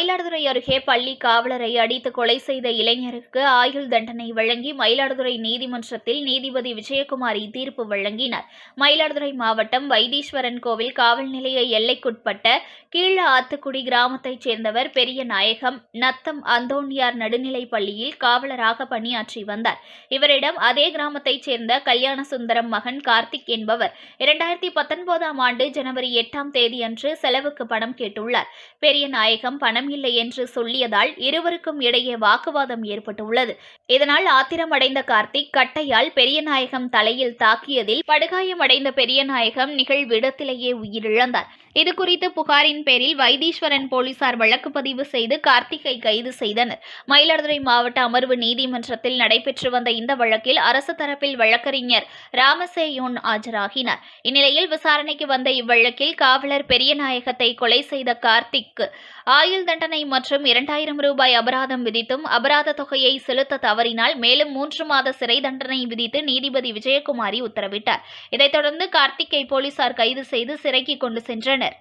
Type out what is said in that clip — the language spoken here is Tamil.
மயிலாடுதுறை பள்ளி காவலரை அடித்து கொலை செய்த இளைஞருக்கு ஆயுள் தண்டனை வழங்கி மயிலாடுதுறை நீதிமன்றத்தில் நீதிபதி விஜயகுமாரி தீர்ப்பு வழங்கினார். மயிலாடுதுறை மாவட்டம் வைத்தீஸ்வரன் கோவில் காவல் நிலைய எல்லைக்குட்பட்ட கீழ ஆத்துக்குடி கிராமத்தைச் சேர்ந்தவர் பெரிய நாயகம் நத்தம் அந்தோணியார் நடுநிலைப் பள்ளியில் காவலராக பணியாற்றி வந்தார். இவரிடம் அதே கிராமத்தைச் சேர்ந்த கல்யாண சுந்தரம் மகன் கார்த்திக் என்பவர் இரண்டாயிரத்தி பத்தொன்பதாம் ஆண்டு ஜனவரி எட்டாம் தேதியன்று செலவுக்கு பணம் கேட்டுள்ளார். பெரிய நாயகம் பணம் இல்லை என்று சொல்லியதால் இருவருக்கும் இடையே வாக்குவாதம் ஏற்பட்டுள்ளது. இதனால் ஆத்திரமடைந்த கார்த்திக் கட்டையால் பெரியநாயகம் தலையில் தாக்கியதில் படுகாயமடைந்த பெரியநாயகம் நிகழ்விடத்திலேயே உயிரிழந்தார். இது குறித்து புகாரின் பேரில் வைத்தீஸ்வரன் போலீசார் வழக்கு பதிவு செய்து கார்த்திகை கைது செய்தனர். மயிலாடுதுறை மாவட்ட அமர்வு நீதிமன்றத்தில் நடைபெற்று வந்த இந்த வழக்கில் அரசு தரப்பில் வழக்கறிஞர் ராமசேயோன் ஆஜராகினார். இந்நிலையில் விசாரணைக்கு வந்த இவ்வழக்கில் காவலர் பெரியநாயகத்தை கொலை செய்த கார்த்திக்கு ஆயுள் தண்டனை மற்றும் இரண்டாயிரம் ரூபாய் அபராதம் விதித்தும் அபராத தொகையை செலுத்த தவறினால் மேலும் மூன்று மாத சிறை தண்டனை விதித்து நீதிபதி விஜயகுமாரி உத்தரவிட்டார். இதைத் தொடர்ந்து கார்த்திக்கை போலீசார் கைது செய்து சிறைக்கு கொண்டு சென்றனர்.